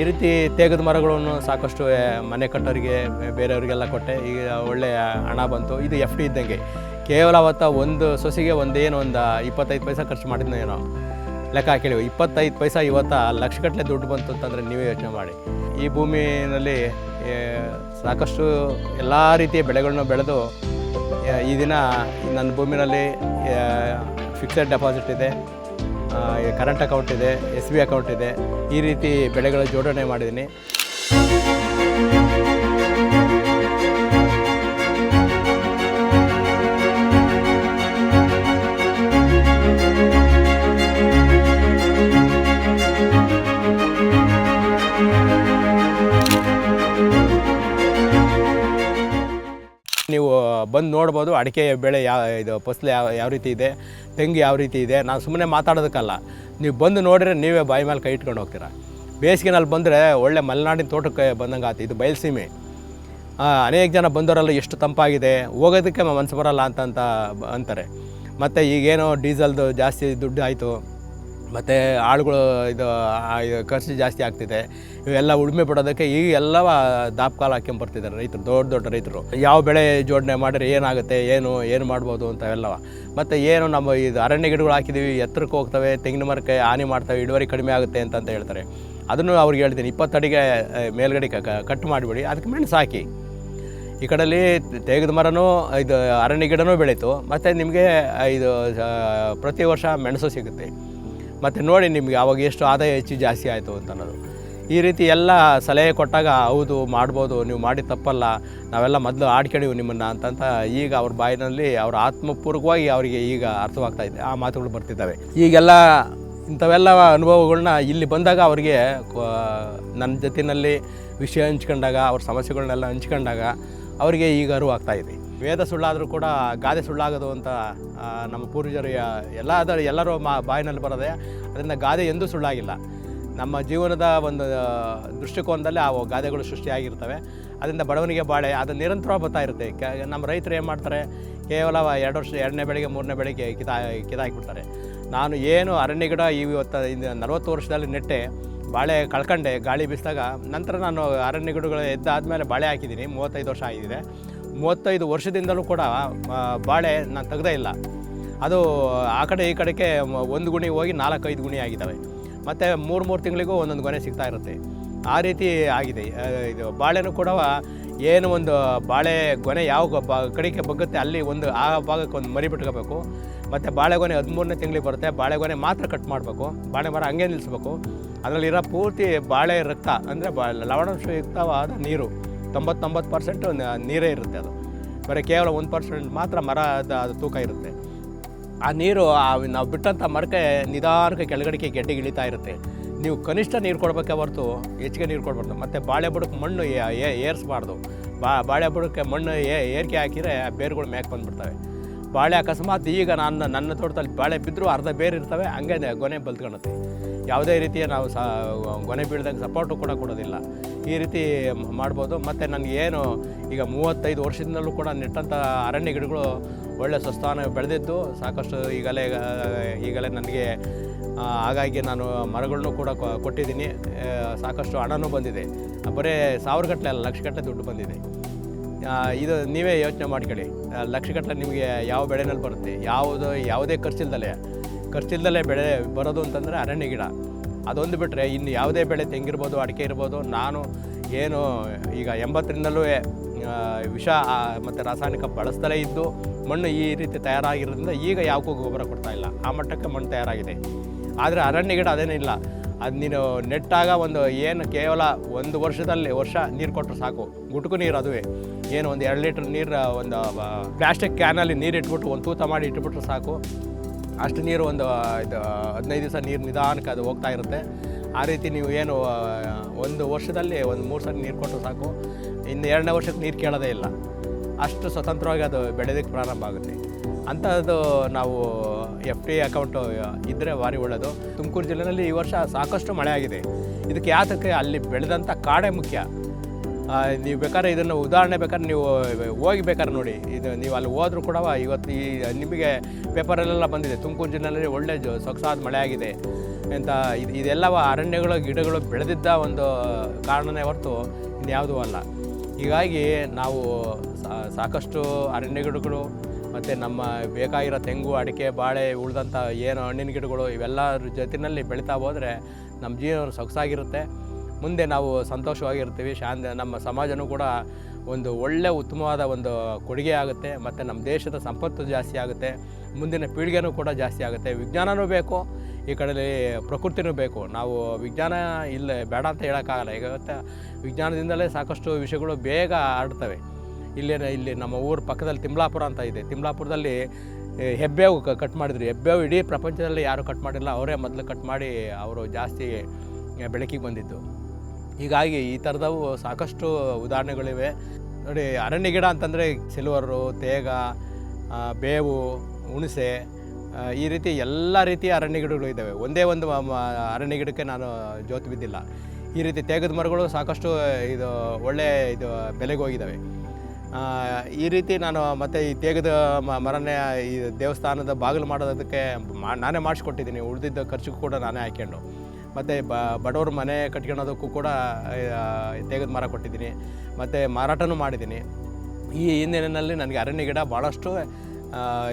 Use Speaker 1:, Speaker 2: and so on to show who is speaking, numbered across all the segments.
Speaker 1: ಈ ರೀತಿ ತೇಗದ ಮರಗಳನ್ನು ಸಾಕಷ್ಟು ಮನೆ ಕಟ್ಟೋರಿಗೆ ಬೇರೆಯವರಿಗೆಲ್ಲ ಕೊಟ್ಟೆ. ಈಗ ಒಳ್ಳೆಯ ಹಣ ಬಂತು. ಇದು ಎಫ್ ಡಿ ಇದ್ದಂಗೆ. ಕೇವಲ ಅವತ್ತು ಒಂದು ಸೊಸೆಗೆ ಒಂದೇನು ಒಂದು ಇಪ್ಪತ್ತೈದು ಪೈಸ ಖರ್ಚು ಮಾಡಿದ್ನೋ ಏನೋ. ಲೆಕ್ಕ ಹಾಕಿಳಿವು ಇಪ್ಪತ್ತೈದು ಪೈಸ ಇವತ್ತು ಲಕ್ಷಗಟ್ಟಲೆ ದುಡ್ಡು ಬಂತು ಅಂತಂದರೆ ನೀವೇ ಯೋಚನೆ ಮಾಡಿ. ಈ ಭೂಮಿನಲ್ಲಿ ಸಾಕಷ್ಟು ಎಲ್ಲ ರೀತಿಯ ಬೆಳೆಗಳನ್ನ ಬೆಳೆದು ಈ ದಿನ ನನ್ನ ಭೂಮಿನಲ್ಲಿ ಫಿಕ್ಸೆಡ್ ಡೆಪಾಸಿಟ್ ಇದೆ. ಕರೆಂಟ್ ಅಕೌಂಟ್ ಇದೆ ಎಸ್ ಬಿ ಅಕೌಂಟ್ ಇದೆ ಈ ರೀತಿ ಬೆಳೆಗಳ ಜೋಡಣೆ ಮಾಡಿದ್ದೀನಿ. ಬಂದು ನೋಡ್ಬೋದು ಅಡಿಕೆ ಬೆಳೆ ಯಾವ ಇದು ಫಸಲು ಯಾವ ಯಾವ ರೀತಿ ಇದೆ, ತೆಂಗು ಯಾವ ರೀತಿ ಇದೆ. ನಾನು ಸುಮ್ಮನೆ ಮಾತಾಡೋದಕ್ಕಲ್ಲ. ನೀವು ಬಂದು ನೋಡಿದ್ರೆ ನೀವೇ ಬಾಯಿ ಮೇಲೆ ಕೈ ಇಟ್ಕೊಂಡು ಹೋಗ್ತೀರಾ. ಬೇಸಿಗೆನಲ್ಲಿ ಬಂದರೆ ಒಳ್ಳೆ ಮಲೆನಾಡಿನ ತೋಟಕ್ಕೆ ಬಂದಂಗೆ ಆತು. ಇದು ಬಯಲುಸೀಮೆ. ಅನೇಕ ಜನ ಬಂದವರೆಲ್ಲ ಎಷ್ಟು ತಂಪಾಗಿದೆ, ಹೋಗೋದಕ್ಕೆ ಮನಸ್ಸು ಬರಲ್ಲ ಅಂತ ಅಂತ ಬ- ಅಂತಾರೆ. ಮತ್ತು ಈಗೇನೋ ಡೀಸೆಲ್ದು ಜಾಸ್ತಿ ದುಡ್ಡು ಆಯಿತು. ಮತ್ತು ಆಳುಗಳು ಇದು ಖರ್ಚು ಜಾಸ್ತಿ ಆಗ್ತಿದೆ. ಇವೆಲ್ಲ ಉಳುಮೆ ಪಡೋದಕ್ಕೆ ಈಗ ಎಲ್ಲ ದಾಪಕಾಲ ಹಾಕ್ಕೊಂಬರ್ತಿದ್ದಾರೆ ರೈತರು, ದೊಡ್ಡ ದೊಡ್ಡ ರೈತರು. ಯಾವ ಬೆಳೆ ಜೋಡಣೆ ಮಾಡಿದ್ರೆ ಏನಾಗುತ್ತೆ, ಏನು ಏನು ಮಾಡ್ಬೋದು ಅಂತವೆಲ್ಲವ ಮತ್ತು ಏನು ನಮ್ಮ ಇದು ಅರಣ್ಯ ಗಿಡಗಳು ಹಾಕಿದ್ದೀವಿ ಎತ್ತರಕ್ಕೆ ಹೋಗ್ತವೆ, ತೆಂಗಿನ ಮರಕ್ಕೆ ಹಾನಿ ಮಾಡ್ತವೆ, ಇಳುವರಿ ಕಡಿಮೆ ಆಗುತ್ತೆ ಅಂತ ಅಂತ ಹೇಳ್ತಾರೆ. ಅದನ್ನು ಅವ್ರಿಗೆ ಹೇಳ್ತೀನಿ ಇಪ್ಪತ್ತಡಿಗೆ ಮೇಲ್ಗಡೆ ಕಟ್ ಮಾಡಿಬಿಡಿ, ಅದಕ್ಕೆ ಮೆಣಸು ಹಾಕಿ. ಈ ಕಡೆಯಲ್ಲಿ ತೇಗದ ಮರನೂ, ಇದು ಅರಣ್ಯ ಗಿಡನೂ ಬೆಳೀತು. ಮತ್ತು ನಿಮಗೆ ಇದು ಪ್ರತಿ ವರ್ಷ ಮೆಣಸು ಸಿಗುತ್ತೆ. ಮತ್ತು ನೋಡಿ ನಿಮಗೆ ಅವಾಗ ಎಷ್ಟು ಆದಾಯ ಹೆಚ್ಚು ಜಾಸ್ತಿ ಆಯಿತು ಅಂತ ಅನ್ನೋದು. ಈ ರೀತಿ ಎಲ್ಲ ಸಲಹೆ ಕೊಟ್ಟಾಗ ಹೌದು ಮಾಡ್ಬೋದು, ನೀವು ಮಾಡಿ ತಪ್ಪಲ್ಲ, ನಾವೆಲ್ಲ ಮೊದಲು ಆಡ್ಕೊಂಡಿವು ನಿಮ್ಮನ್ನು ಅಂತಂತ ಈಗ ಅವ್ರ ಬಾಯಿನಲ್ಲಿ ಅವ್ರ ಆತ್ಮಪೂರ್ವಕವಾಗಿ ಅವರಿಗೆ ಈಗ ಅರ್ಥವಾಗ್ತಾ ಇದೆ, ಆ ಮಾತುಗಳು ಬರ್ತಿದ್ದಾವೆ. ಈಗೆಲ್ಲ ಇಂಥವೆಲ್ಲ ಅನುಭವಗಳನ್ನ ಇಲ್ಲಿ ಬಂದಾಗ ಅವರಿಗೆ ನನ್ನ ಜೊತೆಯಲ್ಲಿ ವಿಷಯ ಹಂಚ್ಕೊಂಡಾಗ, ಅವ್ರ ಸಮಸ್ಯೆಗಳನ್ನೆಲ್ಲ ಹಂಚ್ಕೊಂಡಾಗ ಅವರಿಗೆ ಈಗ ಅರಿವಾಗ್ತಾ ಇದೆ. ವೇದ ಸುಳ್ಳಾದರೂ ಕೂಡ ಗಾದೆ ಸುಳ್ಳಾಗೋದು ಅಂತ ನಮ್ಮ ಪೂರ್ವಜರು ಎಲ್ಲ ಅದರ ಎಲ್ಲರೂ ಮಾ, ಬಾಯಿನಲ್ಲಿ ಬರೋದೆ ಅದರಿಂದ ಗಾದೆ ಎಂದೂ ಸುಳ್ಳಾಗಿಲ್ಲ. ನಮ್ಮ ಜೀವನದ ಒಂದು ದೃಷ್ಟಿಕೋನದಲ್ಲಿ ಆ ಗಾದೆಗಳು ಸೃಷ್ಟಿಯಾಗಿರ್ತವೆ. ಅದರಿಂದ ಬಡವನಿಗೆ ಬಾಳೆ, ಅದು ನಿರಂತರವಾಗಿ ಬರ್ತಾ ಇರುತ್ತೆ. ಕ, ನಮ್ಮ ರೈತರು ಏನು ಮಾಡ್ತಾರೆ, ಕೇವಲ ಎರಡು ವರ್ಷ, ಎರಡನೇ ಬೆಳಿಗ್ಗೆ, ಮೂರನೇ ಬೆಳಿಗ್ಗೆ ಕಿತಾ ಕಿತಾಕ್ಬಿಡ್ತಾರೆ ನಾನು ಏನು ಅರಣ್ಯ ಗಿಡ ಇವತ್ತು ಇದು ನಲವತ್ತು ವರ್ಷದಲ್ಲಿ ನೆಟ್ಟೆ, ಬಾಳೆ ಕಳ್ಕೊಂಡೆ, ಗಾಳಿ ಬೀಸಿದಾಗ ನಂತರ ನಾನು ಅರಣ್ಯ ಗಿಡಗಳು ಎದ್ದಾದಮೇಲೆ ಬಾಳೆ ಹಾಕಿದ್ದೀನಿ, ಮೂವತ್ತೈದು ವರ್ಷ ಆಗಿದೆ. ಮೂವತ್ತೈದು ವರ್ಷದಿಂದಲೂ ಕೂಡ ಬಾಳೆ ನಾನು ತೆಗ್ದೇ ಇಲ್ಲ. ಅದು, ಆ ಕಡೆ ಈ ಕಡೆಗೆ ಒಂದು ಗುಣಿ ಹೋಗಿ ನಾಲ್ಕೈದು ಗುಣಿ ಆಗಿದ್ದಾವೆ. ಮತ್ತು ಮೂರು ಮೂರು ತಿಂಗಳಿಗೂ ಒಂದೊಂದು ಗೊನೆ ಸಿಗ್ತಾ ಇರುತ್ತೆ. ಆ ರೀತಿ ಆಗಿದೆ. ಇದು ಬಾಳೆನೂ ಕೂಡ ಏನು ಒಂದು ಬಾಳೆ ಗೊನೆ ಯಾವ ಬಾ, ಕಡೆಗೆ ಬಗ್ಗುತ್ತೆ, ಅಲ್ಲಿ ಒಂದು ಆ ಭಾಗಕ್ಕೆ ಒಂದು ಮರಿ ಬಿಟ್ಕೋಬೇಕು. ಮತ್ತು ಬಾಳೆಗೊನೆ ಹದಿಮೂರನೇ ತಿಂಗಳಿಗೆ ಬರುತ್ತೆ. ಬಾಳೆಗೊನೆ ಮಾತ್ರ ಕಟ್ ಮಾಡಬೇಕು. ಬಾಳೆ ಮರ ಹಂಗೆ ನಿಲ್ಲಿಸ್ಬೇಕು ಅದರಲ್ಲಿರೋ ಪೂರ್ತಿ ಬಾಳೆ ರಕ್ತ, ಅಂದರೆ ಬಾ, ಲವಣಾಂಶಯುಕ್ತವಾದ ನೀರು. ತೊಂಬತ್ತೊಂಬತ್ತು ಪರ್ಸೆಂಟು ನೀರೇ ಇರುತ್ತೆ ಅದು. ಬರೀ ಕೇವಲ ಒಂದು ಪರ್ಸೆಂಟ್ ಮಾತ್ರ ಮರದ ಅದು ತೂಕ ಇರುತ್ತೆ. ಆ ನೀರು ಆ ನಾವು ಬಿಟ್ಟಂಥ ಮರಕ್ಕೆ ನಿಧಾನಕ್ಕೆ ಕೆಳಗಡೆಗೆ ಗೆಡ್ಡೆಗೆ ಇಳಿತಾ ಇರುತ್ತೆ. ನೀವು ಕನಿಷ್ಠ ನೀರು ಕೊಡಬೇಕೆ ಹೊರತು ಹೆಚ್ಚಿಗೆ ನೀರು ಕೊಡಬಾರ್ದು. ಮತ್ತು ಬಾಳೆ ಬುಡಕ್ಕೆ ಮಣ್ಣು ಏರಿಸಬಾರ್ದು. ಬಾಳೆ ಬುಡಕ್ಕೆ ಮಣ್ಣು ಏರಿಕೆ ಹಾಕಿದರೆ ಬೇರುಗಳು ಮ್ಯಾಕ್ ಬಂದುಬಿಡ್ತವೆ. ಬಾಳೆ ಅಕಸ್ಮಾತ್ ಈಗ ನನ್ನ ನನ್ನ ತೋಟದಲ್ಲಿ ಬಾಳೆ ಬಿದ್ದರೂ ಅರ್ಧ ಬೇರೆ ಇರ್ತವೆ ಹಂಗೆ ಗೊನೆ ಬಲ್ತ್ಕೊಳುತ್ತೆ ಯಾವುದೇ ರೀತಿಯ ನಾವು ಸಹ ಗೊನೆ ಬೀಳ್ದಂಗೆ ಸಪೋರ್ಟು ಕೂಡ ಕೊಡೋದಿಲ್ಲ. ಈ ರೀತಿ ಮಾಡ್ಬೋದು. ಮತ್ತು ನನಗೆ ಏನು, ಈಗ ಮೂವತ್ತೈದು ವರ್ಷದಿಂದಲೂ ಕೂಡ ನೆಟ್ಟಂಥ ಅರಣ್ಯ ಗಿಡಗಳು ಒಳ್ಳೆಯ ಸ್ವಸ್ಥಾನ ಬೆಳೆದಿದ್ದು, ಸಾಕಷ್ಟು ಈಗಲೇ ಈಗಲೇ ನನಗೆ ಹಾಗಾಗಿ ನಾನು ಮರಗಳನ್ನು ಕೂಡ ಕೊಟ್ಟಿದ್ದೀನಿ. ಸಾಕಷ್ಟು ಹಣನೂ ಬಂದಿದೆ. ಬರೀ ಸಾವಿರಗಟ್ಟಲೆ ಅಲ್ಲ ಲಕ್ಷಗಟ್ಟಲೆ ದುಡ್ಡು ಬಂದಿದೆ. ಇದು ನೀವೇ ಯೋಚನೆ ಮಾಡ್ಕೊಳ್ಳಿ. ಲಕ್ಷಗಟ್ಟಲೆ ನಿಮಗೆ ಯಾವ ಬೆಳೆನಲ್ಲಿ ಬರುತ್ತೆ, ಯಾವುದು, ಯಾವುದೇ ಖರ್ಚಿಲ್ದಲೆ, ಖರ್ಚಿಲ್ದಲೇ ಬೆಳೆ ಬರೋದು ಅಂತಂದರೆ ಅರಣ್ಯ ಗಿಡ. ಅದೊಂದು ಬಿಟ್ಟರೆ ಇನ್ನು ಯಾವುದೇ ಬೆಳೆ ತೆಂಗಿರ್ಬೋದು, ಅಡಿಕೆ ಇರ್ಬೋದು, ನಾನು ಏನು ಈಗ ಎಂಬತ್ತರಿಂದಲೂ ವಿಷ ಮತ್ತು ರಾಸಾಯನಿಕ ಬಳಸ್ತಲೇ ಇದ್ದು ಮಣ್ಣು ಈ ರೀತಿ ತಯಾರಾಗಿರೋದ್ರಿಂದ ಈಗ ಯಾವಕ್ಕೂ ಗೊಬ್ಬರ ಕೊಡ್ತಾ ಇಲ್ಲ. ಆ ಮಟ್ಟಕ್ಕೆ ಮಣ್ಣು ತಯಾರಾಗಿದೆ. ಆದರೆ ಅರಣ್ಯ ಗಿಡ ಅದೇನಿಲ್ಲ ಅದು ನೀನು ನೆಟ್ಟಾಗ ಒಂದು ಏನು ಕೇವಲ ಒಂದು ವರ್ಷದಲ್ಲಿ ವರ್ಷ ನೀರು ಕೊಟ್ಟರೆ ಸಾಕು. ಗುಟುಕು ನೀರು ಅದುವೇ. ಏನು ಒಂದು ಎರಡು ಲೀಟ್ರ್ ನೀರು, ಒಂದು ಪ್ಲಾಸ್ಟಿಕ್ ಕ್ಯಾನಲ್ಲಿ ನೀರು ಇಟ್ಬಿಟ್ಟು, ಒಂದು ತೂತ ಮಾಡಿ ಇಟ್ಬಿಟ್ರೆ ಸಾಕು. ಅಷ್ಟು ನೀರು ಒಂದು ಇದು, ಹದಿನೈದು ದಿವಸ ನೀರು ನಿಧಾನಕ್ಕೆ ಅದು ಹೋಗ್ತಾ ಇರುತ್ತೆ. ಆ ರೀತಿ ನೀವು ಏನು ಒಂದು ವರ್ಷದಲ್ಲಿ ಒಂದು ಮೂರು ಸಾರಿ ನೀರು ಕೊಟ್ಟರೆ ಸಾಕು. ಇನ್ನು ಎರಡನೇ ವರ್ಷಕ್ಕೆ ನೀರು ಕೇಳೋದೇ ಇಲ್ಲ. ಅಷ್ಟು ಸ್ವತಂತ್ರವಾಗಿ ಅದು ಬೆಳೆಯೋದಕ್ಕೆ ಪ್ರಾರಂಭ ಆಗುತ್ತೆ. ಅಂಥದ್ದು ನಾವು ಎಫ್ ಡಿ ಅಕೌಂಟು ಇದ್ದರೆ ಭಾರಿ ಒಳ್ಳೆಯದು ತುಮಕೂರು ಜಿಲ್ಲೆಯಲ್ಲಿ ಈ ವರ್ಷ ಸಾಕಷ್ಟು ಮಳೆ ಆಗಿದೆ. ಇದಕ್ಕೆ ಯಾತಕ್ಕೆ ಅಲ್ಲಿ ಬೆಳೆದಂಥ ಕಾಡೇ ಮುಖ್ಯ. ನೀವು ಬೇಕಾದ್ರೆ ಇದನ್ನು ಉದಾಹರಣೆ ಬೇಕಾದ್ರೆ ನೀವು ಹೋಗಿ ಬೇಕಾದ್ರೆ ನೋಡಿ. ಇದು ನೀವು ಅಲ್ಲಿ ಹೋದರೂ ಕೂಡ ಇವತ್ತು ಈ, ನಿಮಗೆ ಪೇಪರಲ್ಲೆಲ್ಲ ಬಂದಿದೆ. ತುಮಕೂರು ಜಿಲ್ಲೆಯಲ್ಲಿ ಒಳ್ಳೆ ಸೊಗಸಾದ ಮಳೆ ಆಗಿದೆ ಅಂತ. ಇದು, ಇದೆಲ್ಲವ ಅರಣ್ಯಗಳು, ಗಿಡಗಳು ಬೆಳೆದಿದ್ದ ಒಂದು ಕಾರಣನೇ ಹೊರತು ಇನ್ಯಾವುದೂ ಅಲ್ಲ. ಹೀಗಾಗಿ ನಾವು ಸಾಕಷ್ಟು ಅರಣ್ಯ ಗಿಡಗಳು ಮತ್ತು ನಮ್ಮ ಬೇಕಾಗಿರೋ ತೆಂಗು, ಅಡಿಕೆ, ಬಾಳೆ ಉಳಿದಂಥ ಏನು ಹಣ್ಣಿನ ಗಿಡಗಳು ಇವೆಲ್ಲರ ಜೊತೆಯಲ್ಲಿ ಬೆಳೀತಾ ಹೋದರೆ ನಮ್ಮ ಜೀವನ ಸೊಗಸಾಗಿರುತ್ತೆ. ಮುಂದೆ ನಾವು ಸಂತೋಷವಾಗಿರ್ತೀವಿ. ಶಾಂತ ನಮ್ಮ ಸಮಾಜನೂ ಕೂಡ ಒಂದು ಒಳ್ಳೆ ಉತ್ತಮವಾದ ಒಂದು ಕೊಡುಗೆ ಆಗುತ್ತೆ. ಮತ್ತು ನಮ್ಮ ದೇಶದ ಸಂಪತ್ತು ಜಾಸ್ತಿ ಆಗುತ್ತೆ. ಮುಂದಿನ ಪೀಳಿಗೆನೂ ಕೂಡ ಜಾಸ್ತಿ ಆಗುತ್ತೆ. ವಿಜ್ಞಾನನೂ ಬೇಕು, ಈ ಕಡೆಯಲ್ಲಿ ಪ್ರಕೃತಿನೂ ಬೇಕು. ನಾವು ವಿಜ್ಞಾನ ಇಲ್ಲ, ಬೇಡ ಅಂತ ಹೇಳೋಕ್ಕಾಗಲ್ಲ. ಈಗ ವಿಜ್ಞಾನದಿಂದಲೇ ಸಾಕಷ್ಟು ವಿಷಯಗಳು ಬೇಗ ಆಡ್ತವೆ ಇಲ್ಲಿ ಇಲ್ಲಿ ನಮ್ಮ ಊರ ಪಕ್ಕದಲ್ಲಿ ತಿಮ್ಲಾಪುರ ಅಂತ ಇದೆ. ತಿಮ್ಲಾಪುರದಲ್ಲಿ ಹೆಬ್ಬೇವು ಕಟ್ ಮಾಡಿದ್ರು. ಹೆಬ್ಬೇವು ಇಡೀ ಪ್ರಪಂಚದಲ್ಲಿ ಯಾರು ಕಟ್ ಮಾಡಿಲ್ಲ. ಅವರೇ ಮೊದಲು ಕಟ್ ಮಾಡಿ, ಅವರು ಜಾಸ್ತಿ ಬೆಳಕಿಗೆ ಬಂದಿದ್ದು. ಹೀಗಾಗಿ ಈ ಥರದವು ಸಾಕಷ್ಟು ಉದಾಹರಣೆಗಳಿವೆ. ನೋಡಿ, ಅರಣ್ಯ ಗಿಡ ಅಂತಂದರೆ ಸಿಲ್ವರು, ತೇಗ ಬೇವು, ಹುಣಸೆ ಈ ರೀತಿ ಎಲ್ಲ ರೀತಿಯ ಅರಣ್ಯ ಗಿಡಗಳು ಇದ್ದಾವೆ. ಒಂದೇ ಒಂದು ಅರಣ್ಯ ಗಿಡಕ್ಕೆ ನಾನು ಜೋತು ಬಿದ್ದಿಲ್ಲ. ಈ ರೀತಿ ತೇಗದ ಮರಗಳು ಸಾಕಷ್ಟು ಇದು ಒಳ್ಳೆ ಇದು ಬೆಲೆಗೆ ಹೋಗಿದ್ದಾವೆ. ಈ ರೀತಿ ನಾನು ಮತ್ತು ಈ ತೇಗದ ಮರನೇ ಈ ದೇವಸ್ಥಾನದ ಬಾಗಿಲು ಮಾಡೋದಕ್ಕೆ ನಾನೇ ಮಾಡಿಸ್ಕೊಟ್ಟಿದ್ದೀನಿ. ಉಳಿದಿದ್ದ ಖರ್ಚಿಗೂ ಕೂಡ ನಾನೇ ಹಾಕ್ಕೊಂಡು ಮತ್ತು ಬ ಬಡವ್ರ ಮನೆ ಕಟ್ಕೊಳೋದಕ್ಕೂ ಕೂಡ ತೆಗೆದು ಮರ ಕೊಟ್ಟಿದ್ದೀನಿ. ಮತ್ತು ಮಾರಾಟನೂ ಮಾಡಿದ್ದೀನಿ. ಈ ಹಿಂದಿನಲ್ಲಿ ನನಗೆ ಅರಣ್ಯ ಗಿಡ ಭಾಳಷ್ಟು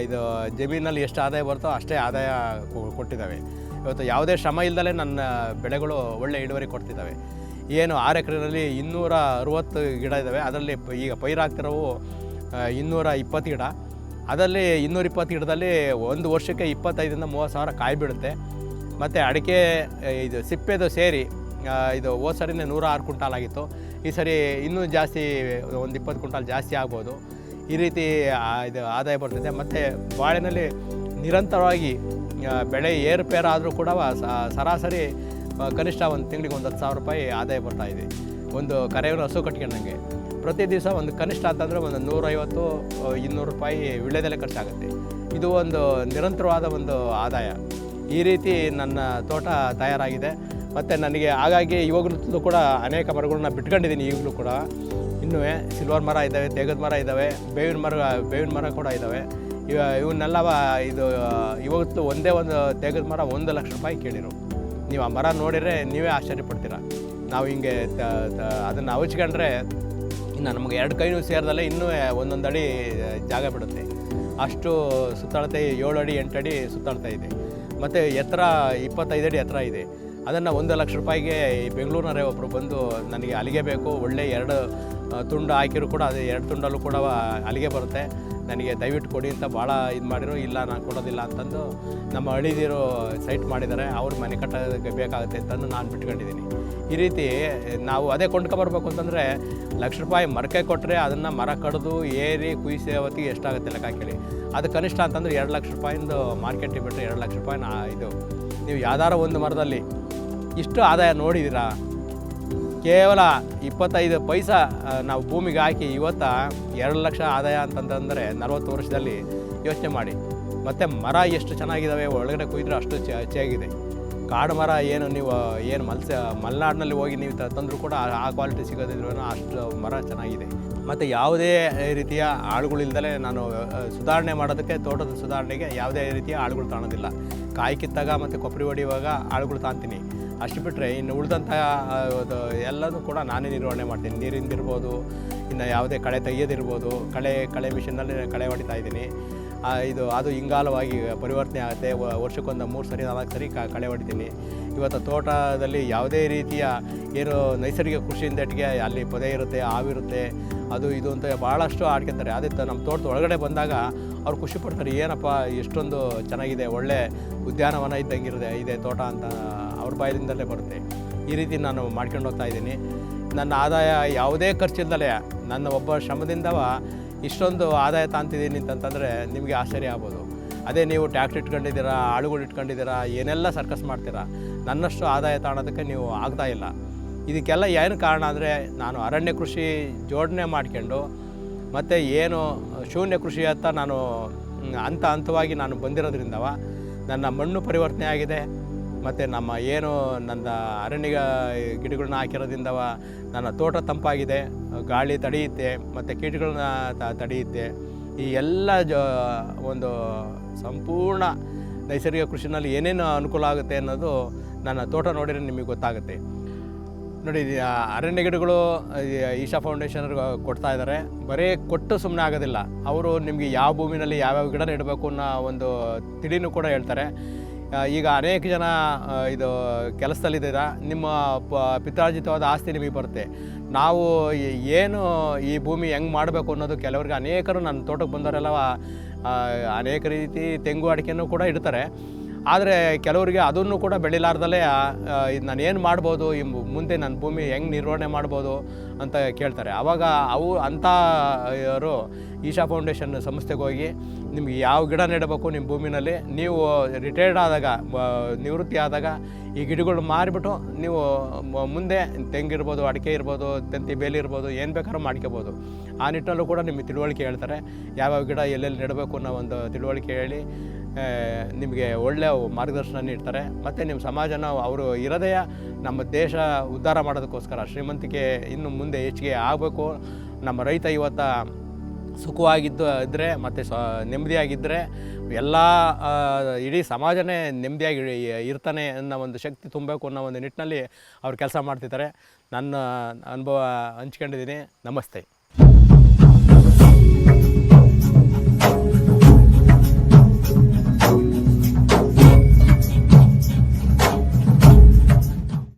Speaker 1: ಇದು ಜಮೀನಲ್ಲಿ ಎಷ್ಟು ಆದಾಯ ಬರ್ತೋ ಅಷ್ಟೇ ಆದಾಯ ಕೊಟ್ಟಿದ್ದಾವೆ. ಇವತ್ತು ಯಾವುದೇ ಶ್ರಮ ಇಲ್ಲದಲೆ ನನ್ನ ಬೆಳೆಗಳು ಒಳ್ಳೆ ಇಳುವರಿ ಕೊಡ್ತಿದ್ದಾವೆ. ಏನು ಆರು ಎಕರೆನಲ್ಲಿ ಇನ್ನೂರ ಅರುವತ್ತು ಗಿಡ ಇದ್ದಾವೆ. ಅದರಲ್ಲಿ ಈಗ ಪೈರಾಗ್ತಿರೋವು ಇನ್ನೂರ ಇಪ್ಪತ್ತು ಗಿಡ. ಅದರಲ್ಲಿ ಇನ್ನೂರ ಇಪ್ಪತ್ತು ಗಿಡದಲ್ಲಿ ಒಂದು ವರ್ಷಕ್ಕೆ ಇಪ್ಪತ್ತೈದರಿಂದ ಮೂವತ್ತು ಸಾವಿರ ಕಾಯಿ ಬಿಡುತ್ತೆ ಮತ್ತು ಅಡಿಕೆ ಇದು ಸಿಪ್ಪೆದು ಸೇರಿ ಇದು ಹೋದ ಸರಿನೇ ನೂರ ಆರು ಕ್ವಿಂಟಾಲ್ ಆಗಿತ್ತು ಈ ಸರಿ ಇನ್ನೂ ಜಾಸ್ತಿ, ಒಂದು ಇಪ್ಪತ್ತು ಕ್ವಿಂಟಾಲ್ ಜಾಸ್ತಿ ಆಗ್ಬೋದು. ಈ ರೀತಿ ಇದು ಆದಾಯ ಬರ್ತಿದೆ. ಮತ್ತು ಬಾಳೆನಲ್ಲಿ ನಿರಂತರವಾಗಿ ಬೆಳೆ ಏರುಪೇರಾದರೂ ಕೂಡ ಸರಾಸರಿ ಕನಿಷ್ಠ ಒಂದು ತಿಂಗಳಿಗೆ ಒಂದು ಹತ್ತು ಸಾವಿರ ರೂಪಾಯಿ ಆದಾಯ ಬರ್ತಾ ಇದೆ. ಒಂದು ಕರೆಯನ್ನು ಹಸು ಕಟ್ಕೊಂಡಂಗೆ. ಪ್ರತಿ ದಿವಸ ಒಂದು ಕನಿಷ್ಠ ಅಂತಂದರೆ ಒಂದು ನೂರೈವತ್ತು ಇನ್ನೂರು ರೂಪಾಯಿ ವಿಳ್ಯದಲ್ಲೇ ಖರ್ಚಾಗುತ್ತೆ. ಇದು ಒಂದು ನಿರಂತರವಾದ ಒಂದು ಆದಾಯ. ಈ ರೀತಿ ನನ್ನ ತೋಟ ತಯಾರಾಗಿದೆ. ಮತ್ತು ನನಗೆ ಹಾಗಾಗಿ ಇವಾಗಲೂ ಕೂಡ ಅನೇಕ ಮರಗಳನ್ನ ಬಿಟ್ಕೊಂಡಿದ್ದೀನಿ ಈಗಲೂ ಕೂಡ. ಇನ್ನೂ ಸಿಲ್ವರ್ ಮರ ಇದ್ದಾವೆ, ತೇಗದ ಮರ ಇದ್ದಾವೆ, ಬೇವಿನ ಮರ ಬೇವಿನ ಮರ ಕೂಡ ಇದ್ದಾವೆ. ಇವ, ಇವನ್ನೆಲ್ಲ ಇದು, ಇವತ್ತು ಒಂದೇ ಒಂದು ತೇಗದ ಮರ ಒಂದು ಲಕ್ಷ ರೂಪಾಯಿ ಕೇಳಿರು. ನೀವು ಆ ಮರ ನೋಡಿದರೆ ನೀವೇ ಆಶ್ಚರ್ಯಪಡ್ತೀರ. ನಾವು ಹಿಂಗೆ ಅದನ್ನು ಅವಚ್ಕೊಂಡ್ರೆ ಇನ್ನು ನಮಗೆ ಎರಡು ಕೈನೂ ಸೇರಿದಲ್ಲೇ ಇನ್ನೂ ಒಂದೊಂದು ಅಡಿ ಜಾಗ ಬಿಡುತ್ತೆ. ಅಷ್ಟು ಸುತ್ತಾಡ್ತಾ ಏಳು ಅಡಿ, ಎಂಟು ಅಡಿ ಸುತ್ತಾಡ್ತಾ ಇದೆ. ಮತ್ತು ಎತ್ತರ ಇಪ್ಪತ್ತೈದು ಅಡಿ ಎತ್ತರ ಇದೆ. ಅದನ್ನು ಒಂದು ಲಕ್ಷ ರೂಪಾಯಿಗೆ ಬೆಂಗಳೂರಿನವರೇ ಒಬ್ಬರು ಬಂದು ನನಗೆ ಅಲಿಗೆ ಬೇಕು, ಒಳ್ಳೆ ಎರಡು ತುಂಡು ಹಾಕಿದ್ರು ಕೂಡ ಅದು ಎರಡು ತುಂಡಲ್ಲೂ ಕೂಡ ಅಲಿಗೆ ಬರುತ್ತೆ. ನನಗೆ ದಯವಿಟ್ಟು ಕೊಡಿ ಅಂತ ಭಾಳ ಇದು ಮಾಡಿದ್ರು, ಇಲ್ಲ ನಾನು ಕೊಡೋದಿಲ್ಲ ಅಂತಂದು ನಮ್ಮ ಅಳಿದಿರೋ ಸೈಟ್ ಮಾಡಿದ್ದಾರೆ, ಅವ್ರ ಮನೆ ಕಟ್ಟೋದಕ್ಕೆ ಬೇಕಾಗುತ್ತೆ ಅಂತಂದು ನಾನು ಬಿಟ್ಕೊಂಡಿದ್ದೀನಿ. ಈ ರೀತಿ ನಾವು ಅದೇ ಕೊಂಡ್ಕೊಬರ್ಬೇಕು ಅಂತಂದರೆ ಲಕ್ಷ ರೂಪಾಯಿ ಮರಕೆ ಕೊಟ್ಟರೆ ಅದನ್ನು ಮರ ಕಡಿದು ಏರಿ ಕುಯ್ಸೋ ಅವತ್ತಿಗೆ ಎಷ್ಟಾಗುತ್ತೆ ಲೆಕ್ಕ ಹಾಕಿ ಅದು ಕನಿಷ್ಠ ಅಂತಂದರೆ ಎರಡು ಲಕ್ಷ ರೂಪಾಯಿಂದ ಮಾರ್ಕೆಟಿಗೆ ಬಿಟ್ಟರೆ ಎರಡು ಲಕ್ಷ ರೂಪಾಯಿನ ಇದು. ನೀವು ಯಾವ್ದಾರ ಒಂದು ಮರದಲ್ಲಿ ಇಷ್ಟು ಆದಾಯ ನೋಡಿದ್ದೀರಾ ಕೇವಲ ಇಪ್ಪತ್ತೈದು ಪೈಸಾ ನಾವು ಭೂಮಿಗೆ ಹಾಕಿ ಇವತ್ತು ಎರಡು ಲಕ್ಷ ಆದಾಯ ಅಂತಂತಂದರೆ ನಲವತ್ತು ವರ್ಷದಲ್ಲಿ ಯೋಚನೆ ಮಾಡಿ. ಮತ್ತು ಮರ ಎಷ್ಟು ಚೆನ್ನಾಗಿದ್ದಾವೆ ಒಳಗಡೆ ಕುಯ್ದ್ರೆ ಅಷ್ಟು ಚೆನ್ನಾಗಿದೆ ಕಾಡು ಮರ ಏನು ನೀವು, ಏನು ಮಲ್ಸ, ಮಲೆನಾಡಿನಲ್ಲಿ ಹೋಗಿ ನೀವು ತಂದರೂ ಕೂಡ ಆ ಕ್ವಾಲಿಟಿ ಸಿಗೋದಿದ್ರು ಅಷ್ಟು ಮರ ಚೆನ್ನಾಗಿದೆ. ಮತ್ತು ಯಾವುದೇ ರೀತಿಯ ಆಳುಗಳಿಲ್ದಲೇ ನಾನು ಸುಧಾರಣೆ ಮಾಡೋದಕ್ಕೆ, ತೋಟದ ಸುಧಾರಣೆಗೆ ಯಾವುದೇ ರೀತಿಯ ಆಳುಗಳು ತಾಣೋದಿಲ್ಲ ಕಾಯಿ ಕಿತ್ತಾಗ ಮತ್ತು ಕೊಬ್ಬರಿ ಹೊಡೆಯುವಾಗ ಆಳುಗಳು ತಾಂತೀನಿ ಅಷ್ಟು ಬಿಟ್ಟರೆ ಇನ್ನು ಉಳಿದಂಥ ಎಲ್ಲದೂ ಕೂಡ ನಾನೇ ನಿರ್ವಹಣೆ ಮಾಡ್ತೀನಿ. ನೀರಿಂದಿರ್ಬೋದು ಇನ್ನು ಯಾವುದೇ ಕಳೆ ತೆಗೆಯೋದಿರ್ಬೋದು, ಕಳೆ ಕಳೆ ಮಿಷಿನಲ್ಲಿ ಕಳೆ ಹೊಡಿತಾ ಇದ್ದೀನಿ. ಇದು ಅದು ಇಂಗಾಲವಾಗಿ ಪರಿವರ್ತನೆ ಆಗುತ್ತೆ. ವರ್ಷಕ್ಕೊಂದು ಮೂರು ಸರಿ, ನಾಲ್ಕು ಸರಿ ಕಳೆ ಹೊಡಿತೀನಿ. ಇವತ್ತು ತೋಟದಲ್ಲಿ ಯಾವುದೇ ರೀತಿಯ ಏನು ನೈಸರ್ಗಿಕ ಕೃಷಿಯಿಂದಟ್ಟಿಗೆ ಅಲ್ಲಿ ಪೊದೆ ಇರುತ್ತೆ ಹಾವಿರುತ್ತೆ ಅದು ಇದು ಅಂತ ಭಾಳಷ್ಟು ಆಡ್ಕೊತಾರೆ. ಅದೇ ನಮ್ಮ ತೋಟದ ಒಳಗಡೆ ಬಂದಾಗ ಅವ್ರು ಖುಷಿ ಪಡ್ತಾರೆ, ಏನಪ್ಪ ಎಷ್ಟೊಂದು ಚೆನ್ನಾಗಿದೆ, ಒಳ್ಳೆ ಉದ್ಯಾನವನ ಇದ್ದಂಗಿರುತ್ತೆ, ಇದೆ ತೋಟ ಅಂತ ಅವ್ರ ಬಾಯಿಂದಲೇ ಬರುತ್ತೆ. ಈ ರೀತಿ ನಾನು ಮಾಡ್ಕೊಂಡು ಹೋಗ್ತಾ ಇದ್ದೀನಿ. ನನ್ನ ಆದಾಯ ಯಾವುದೇ ಖರ್ಚಿಲ್ಲದೆ ನನ್ನ ಒಬ್ಬ ಶ್ರಮದಿಂದ ಇಷ್ಟೊಂದು ಆದಾಯ ತಾಂತಿದ್ದೀನಿ ಅಂತಂತಂದರೆ ನಿಮಗೆ ಆಶ್ಚರ್ಯ ಆಗ್ಬೋದು. ಅದೇ ನೀವು ಟ್ಯಾಕ್ಟ್ರಿ ಇಟ್ಕೊಂಡಿದ್ದೀರಾ, ಆಳುಗಳು ಇಟ್ಕೊಂಡಿದ್ದೀರಾ, ಏನೆಲ್ಲ ಸರ್ಕಸ್ ಮಾಡ್ತೀರಾ, ನನ್ನಷ್ಟು ಆದಾಯ ತಾಣೋದಕ್ಕೆ ನೀವು ಆಗ್ತಾ ಇಲ್ಲ. ಇದಕ್ಕೆಲ್ಲ ಏನು ಕಾರಣ ಅಂದರೆ ನಾನು ಅರಣ್ಯ ಕೃಷಿ ಜೋಡಣೆ ಮಾಡ್ಕೊಂಡು ಮತ್ತು ಏನು ಶೂನ್ಯ ಕೃಷಿ ಅಂತ ನಾನು ಹಂತ ಹಂತವಾಗಿ ನಾನು ಬಂದಿರೋದ್ರಿಂದವ ನನ್ನ ಮಣ್ಣು ಪರಿವರ್ತನೆ ಆಗಿದೆ. ಮತ್ತು ನಮ್ಮ ಏನು ನನ್ನ ಅರಣ್ಯ ಗಿಡಗಳನ್ನ ಹಾಕಿರೋದ್ರಿಂದವ ನನ್ನ ತೋಟ ತಂಪಾಗಿದೆ. ಗಾಳಿ ತಡೆಯುತ್ತೆ, ಮತ್ತು ಕೀಟಗಳನ್ನ ತಡೆಯುತ್ತೆ. ಈ ಎಲ್ಲ ಜ, ಒಂದು ಸಂಪೂರ್ಣ ನೈಸರ್ಗಿಕ ಕೃಷಿನಲ್ಲಿ ಏನೇನು ಅನುಕೂಲ ಆಗುತ್ತೆ ಅನ್ನೋದು ನನ್ನ ತೋಟ ನೋಡಿದರೆ ನಿಮಗೆ ಗೊತ್ತಾಗುತ್ತೆ. ನೋಡಿ ಅರಣ್ಯ ಗಿಡಗಳು ಈಶಾ ಫೌಂಡೇಶನ್ ಕೊಡ್ತಾ ಇದ್ದಾರೆ ಬರೀ ಕೊಟ್ಟು ಸುಮ್ಮನೆ ಆಗೋದಿಲ್ಲ. ಅವರು ನಿಮಗೆ ಯಾವ ಭೂಮಿನಲ್ಲಿ ಯಾವ್ಯಾವ ಗಿಡ ನೆಡಬೇಕು ಅನ್ನೋ ಒಂದು ತಿಳಿನೂ ಕೂಡ ಹೇಳ್ತಾರೆ. ಈಗ ಅನೇಕ ಜನ ಇದು ಕೆಲಸದಲ್ಲಿದ್ದೀರಾ. ನಿಮ್ಮ ಪ, ಪಿತ್ರಾರ್ಜಿತವಾದ ಆಸ್ತಿ ನಿಮಗೆ ಬರುತ್ತೆ. ನಾವು ಏನು ಈ ಭೂಮಿ ಹೆಂಗೆ ಮಾಡಬೇಕು ಅನ್ನೋದು ಕೆಲವರಿಗೆ ಅನೇಕರು ನನ್ನ ತೋಟಕ್ಕೆ ಬಂದವರೆಲ್ಲ ಅನೇಕ ರೀತಿ ತೆಂಗು ಅಡಿಕೆನೂ ಕೂಡ ಇಡ್ತಾರೆ. ಆದರೆ ಕೆಲವರಿಗೆ ಅದನ್ನು ಕೂಡ ಬೆಳಿಲಾರ್ದಲೇ ಇದು ನಾನು ಏನು ಮಾಡ್ಬೋದು ಮುಂದೆ ನನ್ನ ಭೂಮಿ ಹೆಂಗೆ ನಿರ್ವಹಣೆ ಮಾಡ್ಬೋದು ಅಂತ ಕೇಳ್ತಾರೆ. ಆವಾಗ ಅವು ಅಂಥ ಅವರು ಈಶಾ ಫೌಂಡೇಶನ್ ಸಂಸ್ಥೆಗೆ ಹೋಗಿ, ನಿಮ್ಗೆ ಯಾವ ಗಿಡ ನೆಡಬೇಕು ನಿಮ್ಮ ಭೂಮಿನಲ್ಲಿ, ನೀವು ರಿಟೈರ್ಡ್ ಆದಾಗ ನಿವೃತ್ತಿ ಆದಾಗ ಈ ಗಿಡಗಳು ಮಾರಿಬಿಟ್ಟು ನೀವು ಮುಂದೆ ತೆಂಗಿರ್ಬೋದು ಅಡಿಕೆ ಇರ್ಬೋದು, ತಂತಿ ಬೇಲಿ ಇರ್ಬೋದು, ಏನು ಬೇಕಾದ್ರೂ ಮಾಡ್ಕೋಬೋದು. ಆ ನಿಟ್ಟಿನಲ್ಲೂ ಕೂಡ ನಿಮಗೆ ತಿಳುವಳಿಕೆ ಹೇಳ್ತಾರೆ. ಯಾವ್ಯಾವ ಗಿಡ ಎಲ್ಲೆಲ್ಲಿ ನೆಡಬೇಕು ಅನ್ನೋ ಒಂದು ತಿಳುವಳಿಕೆ ಹೇಳಿ ನಿಮಗೆ ಒಳ್ಳೆಯ ಮಾರ್ಗದರ್ಶನ ನೀಡ್ತಾರೆ. ಮತ್ತು ನಿಮ್ಮ ಸಮಾಜನ ಅವರು ಇರದೆಯ ನಮ್ಮ ದೇಶ ಉದ್ಧಾರ ಮಾಡೋದಕ್ಕೋಸ್ಕರ ಶ್ರೀಮಂತಿಕೆ ಇನ್ನು ಮುಂದೆ ಹೆಚ್ಚಿಗೆ ಆಗಬೇಕು. ನಮ್ಮ ರೈತ ಇವತ್ತ ಸುಖವಾಗಿದ್ದು ಇದ್ದರೆ ಮತ್ತು ಸ್ವ ನೆಮ್ಮದಿಯಾಗಿದ್ದರೆ ಎಲ್ಲ ಇಡೀ ಸಮಾಜನೇ ನೆಮ್ಮದಿಯಾಗಿ ಇರ್ತಾನೆ ಅನ್ನೋ ಒಂದು ಶಕ್ತಿ ತುಂಬಬೇಕು ಅನ್ನೋ ಒಂದು ನಿಟ್ಟಿನಲ್ಲಿ ಅವ್ರು ಕೆಲಸ ಮಾಡ್ತಿದ್ದಾರೆ. ನನ್ನ ಅನುಭವ ಹಂಚ್ಕೊಂಡಿದ್ದೀನಿ. ನಮಸ್ತೆ.